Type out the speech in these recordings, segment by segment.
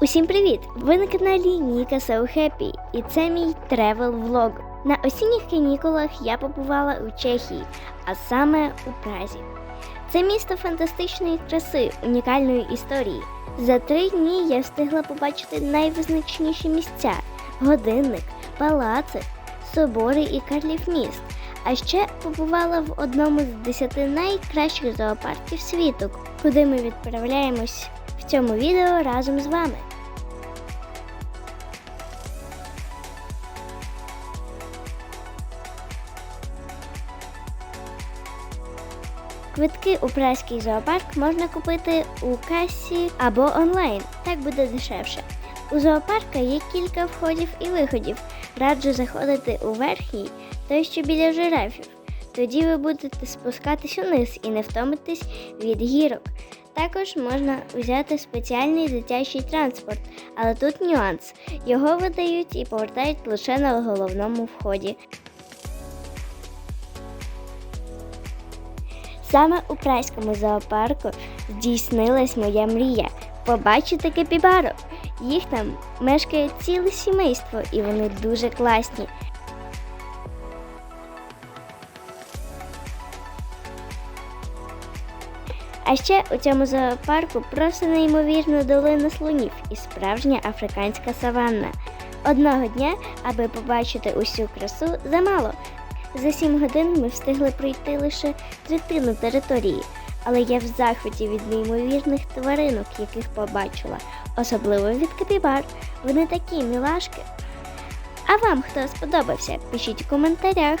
Усім привіт! Ви на каналі Ніка So Happy і це мій тревел влог. На осінніх канікулах я побувала у Чехії, а саме у Празі. Це місто фантастичної краси, унікальної історії. За три дні я встигла побачити найвизначніші місця: годинник, палаци, собори і карлів міст. А ще побувала в одному з десяти найкращих зоопарків світу, куди ми відправляємось в цьому відео разом з вами. Квитки у празький зоопарк можна купити у касі або онлайн. Так буде дешевше. У зоопарка є кілька входів і виходів. Раджу заходити у верхній, той що біля жирафів. Тоді ви будете спускатись униз і не втомитесь від гірок. Також можна взяти спеціальний дитячий транспорт, але тут нюанс. Його видають і повертають лише на головному вході. Саме у прайському зоопарку здійснилась моя мрія побачити капібару. Їх там мешкає ціле сімейство, і вони дуже класні. А ще у цьому зоопарку просто неймовірна долина слонів і справжня африканська саванна. Одного дня, аби побачити усю красу, замало. За сім годин ми встигли пройти лише третину території, але я в захваті від неймовірних тваринок, яких побачила, особливо від капібар. Вони такі мілашки. А вам хто сподобався? Пишіть у коментарях.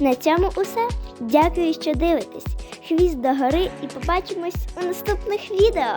На цьому усе. Дякую, що дивитесь. Хвіст догори і побачимось у наступних відео.